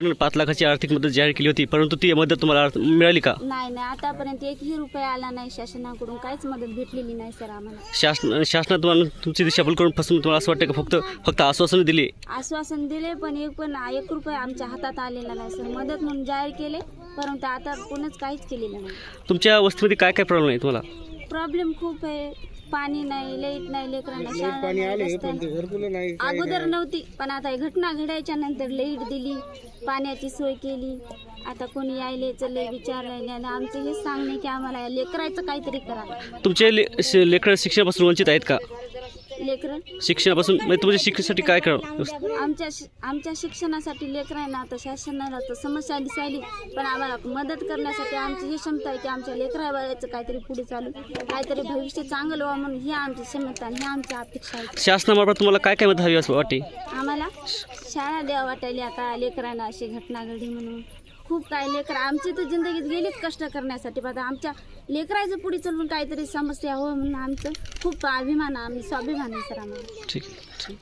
पाच लाखाची आर्थिक मदत जाहीर केली होती परंतु ती मदत तुम्हाला मिळाली का? नाही नाही. आतापर्यंत एकही रुपया आला नाही शासनाकडून. काहीच मदत भेटलेली नाही सर आम्हाला. शासन शासनात तुम्हाला तुमची दिशाभूल करून फसवून तुम्हाला असं वाटतं का? फक्त फक्त आश्वासन दिली? आश्वासन दिले पण एक पण एक रुपया आमच्या हातात आलेला नाही सर. मदत म्हणून जाहीर केले परंतु आता कोणच काहीच केलेलं नाही. तुमच्या वस्तीमध्ये काय काय प्रॉब्लेम आहे तुम्हाला? प्रॉब्लेम खूप आहे. पाणी नाही लाइट नाही लेकरांना शाळा नाही, रस्ता नाही. अगोदर नव्हती पण आता ही घटना घडायच्या नंतर लाइट दिली. पाण्याची सोय केली. आता कोणी यायले चले विचारायला आणि आमचं हेच सांगणे की आम्हाला लेकरायचं काहीतरी करा. तुमचे ले शे- लेकरं शिक्षणापासून वंचित आहेत का? लेकरं. शिक्षणापासून म्हणजे तुमच्या शिक्षणासाठी काय करावं आमच्या शि- आमच्या शिक्षणासाठी लेकरांना आता शासनाला तर समस्या दिसायली पण आम्हाला मदत करण्यासाठी आमची ही क्षमता आहे की आमच्या लेकरा बाळाचं काहीतरी पुढे चालू. काहीतरी भविष्य चांगलं व्हावं म्हणून ही आमची क्षमता आणि ही आमची अपेक्षा आहे. शासनामार्फत तुम्हाला काय काय मदत हवी असं वाटते? आम्हाला शाळा द्या वाटायली आता लेकरांना अशी घटना घडली म्हणून. खूप काय लेकर आमची तर जिंदगीत गेलीच कष्ट करण्यासाठी. पण आमच्या लेकराचं पुढे चलून काहीतरी समस्या हो म्हणून आमचं खूप अभिमान आहे, आम्ही स्वाभिमान आहे सर आम्हाला. ठीक ठीक